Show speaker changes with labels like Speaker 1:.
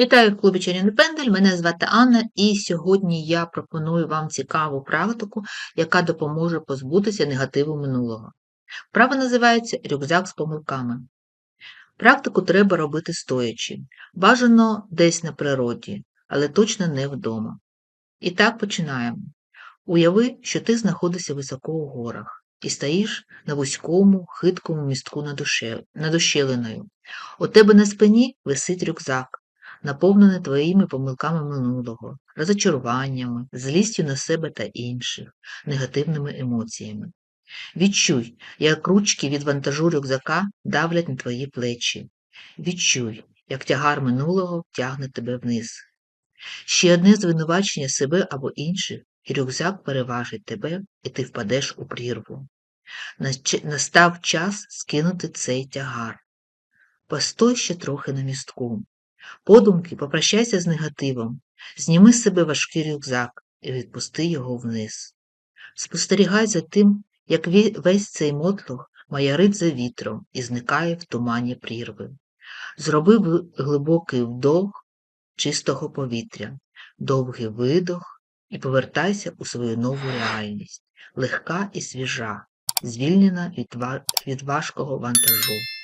Speaker 1: Вітаю в клубі Чарівний Пендель. Мене звати Анна, і сьогодні я пропоную вам цікаву практику, яка допоможе позбутися негативу минулого. Вправа називається рюкзак з помилками. Практику треба робити стоячи, бажано десь на природі, але точно не вдома. І так починаємо. Уяви, що ти знаходишся високо у горах і стоїш на вузькому, хиткому містку над уше- над ущелиною. У тебе на спині висить рюкзак, наповнений твоїми помилками минулого, розочаруваннями, злістю на себе та інших, негативними емоціями. Відчуй, як ручки від вантажу рюкзака давлять на твої плечі. Відчуй, як тягар минулого тягне тебе вниз. Ще одне звинувачення себе або інших, і рюкзак переважить тебе, і ти впадеш у прірву. Настав час скинути цей тягар. Постой ще трохи на містку. Подумки попрощайся з негативом, зніми з себе важкий рюкзак і відпусти його вниз. Спостерігай за тим, як весь цей мотлох маярить за вітром і зникає в тумані прірви. Зроби глибокий вдох чистого повітря, довгий видох і повертайся у свою нову реальність, легка і свіжа, звільнена від важкого вантажу.